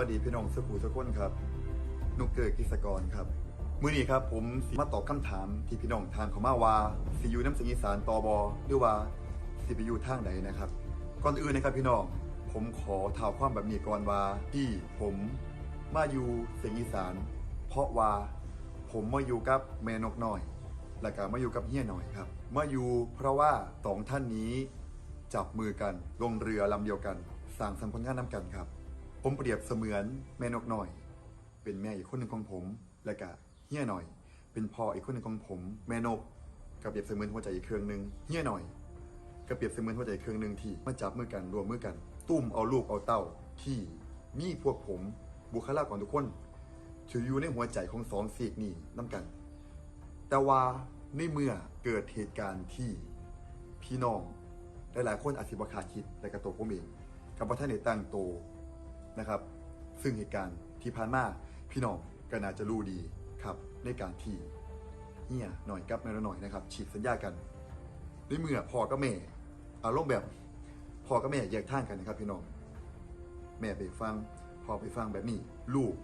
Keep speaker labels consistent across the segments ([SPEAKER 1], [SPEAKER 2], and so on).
[SPEAKER 1] วัสดีพี่น้องสุขุสุขคนครับนุกเกิดกิจกรครับมื้อนี้ครับผมสิมาตอบคำถามที่พี่น้องทางเขามาว่าสิอยู่น้ำเสียงอีสานตอบอหรือว่าสิไปอยู่ทางใดนะครับ ก่อนอื่นนะครับพี่น้องผมขอถ่าวความแบบนี้ก่อนว่าที่ผมมาอยู่เสียงอีสาน เพราะว่าผมมาอยู่กับแม่นกน้อย และก็มาอยู่กับเฮียหน่อยครับมาอยู่เพราะว่าสองท่านนี้จับมือกันลงเรือลำเดียวกันสร้างสรรค์ผลงานนำกันครับ ผมเปรียบเสมือนแม่นกหน้อย เป็นแม่อีกคนหนึ่งของผม และก็เฮียหน่อย เป็นพ่ออีกคนหนึ่งของผม แม่นกก็เปรียบเสมือนหัวใจอีกเครื่องหนึ่งเฮียหน่อยก็เปรียบเสมือนหัวใจเครื่องหนึ่งที่มาจับมือกันรวมมือกัน ตุ้มเอาลูกเอาเต้าที่มีพวกผมบุคลากรทุกคนถืออยู่ในหัวใจของสองสีกนี้น้ำกัน แต่ว่าในเมื่อเกิดเหตุการณ์ที่พี่น้องหลายๆคนอาจสิบคาคิดและกระตัวผมเองกับว่าท่านในตั้งโต นะครับ ซึ่งเหตุการณ์ที่ผ่านมาพี่น้องก็น่าจะรู้ดีครับในการที่เฮียหน่อยกับแม่หน่อยนะครับฉีกสัญญากันในเมื่อพ่อกับแม่อารมณ์แบบพ่อกับแม่แยกทางกันนะครับ พี่น้องแม่ไปฟังพ่อไปฟังแบบนี้ ลูก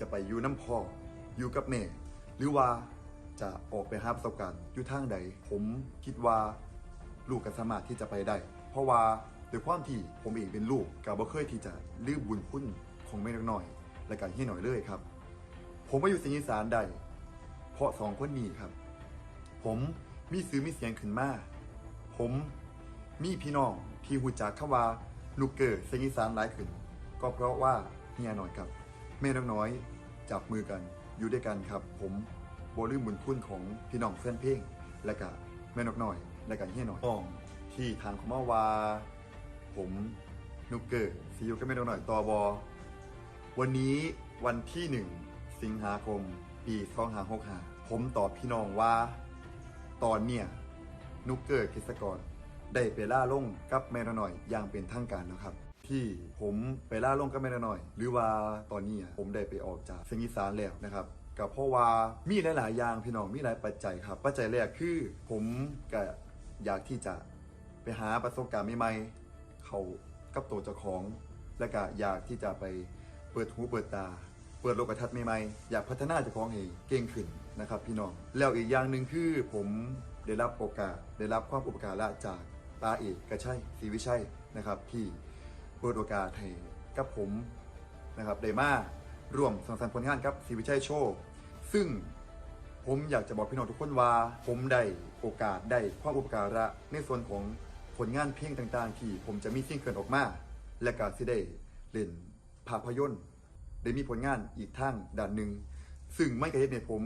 [SPEAKER 1] จะไปอยู่น้ำพ่ออยู่กับแม่ หรือว่าจะออกไปหาประสบการณ์อยู่ทางใด ผมคิดว่าลูกก็สามารถที่จะไปได้ เพราะว่า โดยความที่ผมเองเป็นลูกก็บบ่เคยที่จะลืมบุญคุณของแม่น้อยและการเฮียหน่อยเลยครับ ผมมาอยู่สิงห์สานได้เพราะสองคนนี้ครับ ผมมีซื้อมีเสียงขึ้นมาผมมีพี่น้องที่หูจักคว่าลูกเกิดสียงอีสานหลายขึ้น ก็เพราะว่าเฮียหน่อยครับ แม่น้อยจับมือกันอยู่ด้วยกันครับ ผมโบลืมบุญคุณของพี่น้องเพื่อนเพลงและก็แม่นกน้อย และก็เฮียหน่อยที่ทางเขามาว่า ผมนุกเกิดซีอูก็แม่นกน้อยตอบอวันนี้วันที่หนึ่งสิงหาคม ปี2565ผมตอบพี่น้องว่า ตอนเนี่ยนุกเกิดกิจกรได้ไปล่าลงกับแม่นกน้อยอย่างเป็นทางการนะครับ ที่ผมไปล่าลงกับแม่นกน้อย หรือว่าตอนนี้ผมได้ไปออกจากเสียงอีสานแล้วนะครับก็เพราะว่ามีหลาย ๆ อย่างพี่น้องมีหลายปัจจัยครับ ปัจจัยแรกคือผมก็อยากที่จะไปหาประสบการณ์ใหม่ ๆ เขากับตัวเจ้าของ และก็อยากที่จะไปเปิดหูเปิดตา เปิดโลกทัศน์ใหม่ๆอยากพัฒนาเจ้าของให้เก่งขึ้นนะครับ พี่น้องแล้วอีกอย่างหนึ่งคือผมได้รับโอกาสได้รับความอุปการะจากตาเอกกระชัยศรีวิชัยนะครับ ที่เปิดโอกาสให้กับผมนะครับได้มาร่วมสังสรรค์ผลงานกับศรีวิชัยโชว์ซึ่งผมอยากจะบอกพี่น้องทุกคนว่า ผมได้โอกาสได้ความอุปการะในส่วนของ ผลงานเพลงต่างๆ ที่ผมจะมีซิงเกิลออกมา และก็สิได้เล่นภาพยนตร์ได้มีผลงานอีกทางด้านหนึ่งซึ่งไม่กระเฮ็ดในผม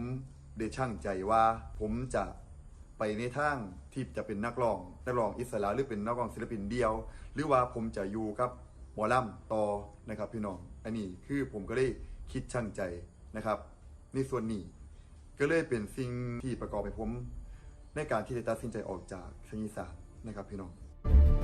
[SPEAKER 1] ได้ช่างใจว่า ผมจะไปในทางที่จะเป็นนักร้องนักร้องอิสระหรือเป็นนักร้องศิลปินเดียว หรือว่าผมจะอยู่กับหมอลำต่อนะครับพี่น้องอันนี้คือผมก็ได้คิดช่างใจนะครับ ในส่วนนี้ก็เลยเป็นสิ่งที่ประกอบให้ผม ในการที่จะตัดสินใจออกจากเสียงอีสาน นะครับพี่น้อง